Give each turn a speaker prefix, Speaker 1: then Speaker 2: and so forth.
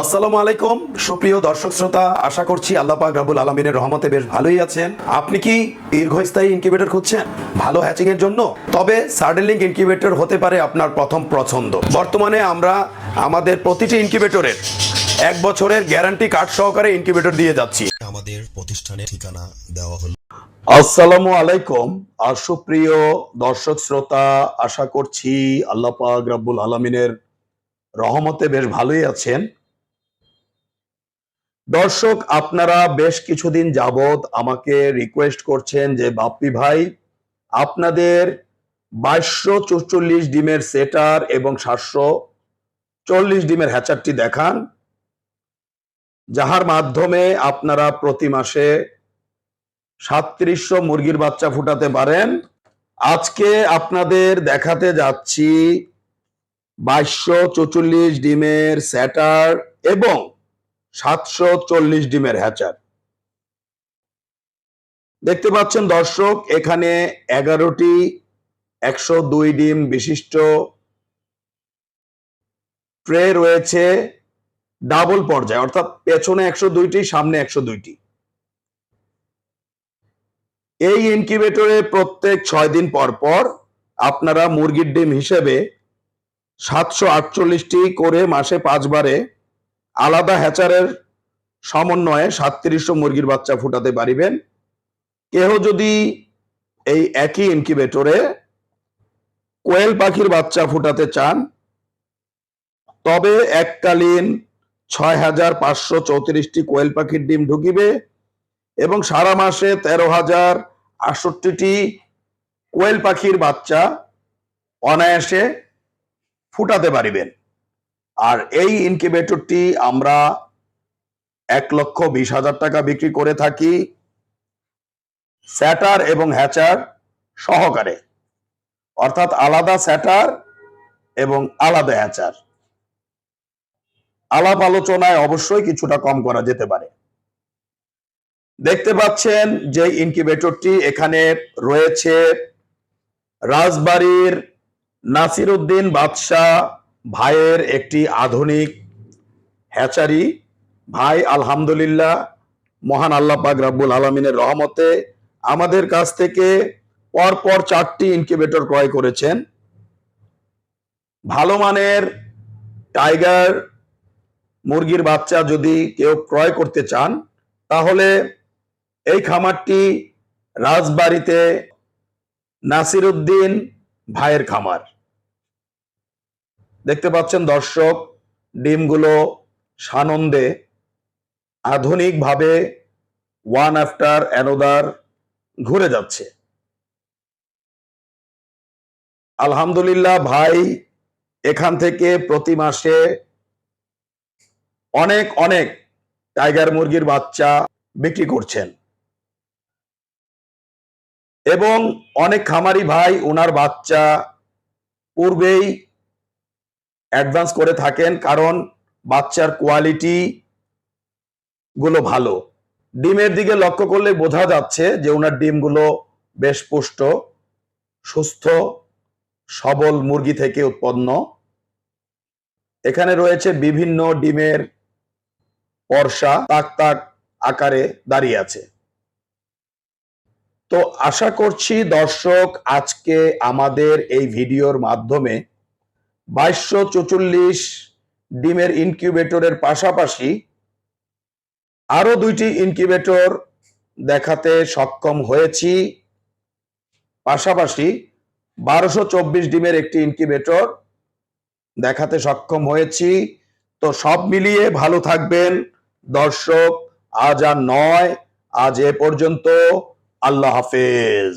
Speaker 1: আসসালামু আলাইকুম। সুপ্রিয় দর্শক শ্রোতা আশা করছি আল্লাহ পাক রাবুল আলমিনের রহমতে বেশ ভালোই আছেন। আপনি কি দীর্ঘস্থায়ী ইনকিউবেটর খুঁজছেন? ভালো হ্যাচিং এর জন্য? তবে সার্ডেলিং ইনকিউবেটর হতে পারে আপনার প্রথম পছন্দ। বর্তমানে আমরা আমাদের প্রতিটি ইনকিউবেটরের এক বছরের গ্যারান্টি কার্ড সহকারে ইনকিউবেটর দিয়ে যাচ্ছি।
Speaker 2: আমাদের প্রতিষ্ঠানের ঠিকানা দেওয়া হলো।
Speaker 1: আসসালামু আলাইকুম। আর সুপ্রিয় দর্শক শ্রোতা আশা করছি আল্লাহ পাক রাব্বুল আলমিনের রহমতে বেশ ভালোই আছেন। দর্শক, আপনারা বেশ কিছুদিন যাবত আমাকে রিকোয়েস্ট করছেন যে, বাপ্পি ভাই, আপনাদের বাইশশো চৌচল্লিশ ডিমের সেটার এবং সাতশো চল্লিশ ডিমের হ্যাচারটি দেখান, যাহার মাধ্যমে আপনারা প্রতি মাসে সাতত্রিশশো মুরগির বাচ্চা ফুটাতে পারেন। আজকে আপনাদের দেখাতে যাচ্ছি বাইশশো চৌচল্লিশ ডিমের স্যাটার এবং সাতশো চল্লিশ ডিমের হ্যাচার। দেখতে পাচ্ছেন দর্শক, এখানে এগারোটি একশো দুই ডিম বিশিষ্ট ট্রে রয়েছে ডাবল পর্যায়ে, অর্থাৎ পেছনে একশো দুইটি, সামনে একশো দুইটি। এই ইনকিউবেটরে প্রত্যেক ছয় দিন পর পর আপনারা মুরগির ডিম হিসেবে সাতশো আটচল্লিশটি করে মাসে পাঁচবারে আলাদা হ্যাচারের সমন্বয়ে সাতত্রিশশো মুরগির বাচ্চা ফুটাতে পারিবেন। কেহ যদি এই একই ইনকিউবেটরে কোয়েল পাখির বাচ্চা ফুটাতে চান, তবে এককালীন ছয় হাজার পাঁচশো চৌত্রিশটি কোয়েল পাখির ডিম ঢুকিবে এবং সারা মাসে তেরো হাজার আটষট্টিটি কোয়েল পাখির বাচ্চা অনায়াসে ফুটাতে পারিবেন। আর এই ইনকিউবেটরটি আমরা এক লক্ষ বিশ হাজার টাকা বিক্রি করে থাকি স্যাটার এবং হ্যাচার সহকারে। অর্থাৎ আলাদা স্যাটার এবং আলাদা হ্যাচার। আলাপ আলোচনায় অবশ্যই কিছুটা কম করা যেতে পারে। দেখতে পাচ্ছেন যে ইনকিউবেটরটি এখানে রয়েছে রাজবাড়ির নাসির উদ্দিন বাদশাহ ভাইয়ের একটি আধুনিক হ্যাচারি। ভাই, আলহামদুলিল্লাহ, মহান আল্লাহ পাক রাব্বুল আলমিনের রহমতে আমাদের কাছ থেকে পরপর চারটি ইনকিউবেটর ক্রয় করেছেন। ভালো মানের টাইগার মুরগির বাচ্চা যদি কেউ ক্রয় করতে চান, তাহলে এই খামারটি রাজবাড়িতে নাসির উদ্দিন ভাইয়ের খামার। দেখতে পাচ্ছেন দর্শক, ডিমগুলো সানন্দে আধুনিকভাবে ওয়ান আফটার অ্যানোদার ঘুরে যাচ্ছে। আলহামদুলিল্লাহ ভাই, এখান থেকে প্রতি মাসে অনেক অনেক টাইগার মুরগির বাচ্চা বিক্রি করছেন। এবং অনেক খামারি ভাই ওনার বাচ্চা পূর্বেই অ্যাডভান্স করে থাকেন কারণ বাচ্চার কোয়ালিটি গুলো ভালো। ডিমের দিকে লক্ষ্য করলে বোঝা যাচ্ছে যে ওনার ডিমগুলো বেশ পুষ্ট, সুস্থ, সবল মুরগি থেকে উৎপন্ন। এখানে রয়েছে বিভিন্ন ডিমের পর্ষা তাক তাক আকারে দাঁড়িয়ে আছে। তো আশা করছি দর্শক, আজকে আমাদের এই ভিডিওর মাধ্যমে বাইশশো চৌচল্লিশ ডিমের ইনকিউবেটরের পাশাপাশি আরও দুইটি ইনকিউবেটর দেখাতে সক্ষম হয়েছি। পাশাপাশি বারোশো চব্বিশ ডিমের একটি ইনকিউবেটর দেখাতে সক্ষম হয়েছি। তো সব মিলিয়ে ভালো থাকবেন। দর্শক, আজ আর নয়, আজ এ পর্যন্ত। আল্লাহ হাফেজ।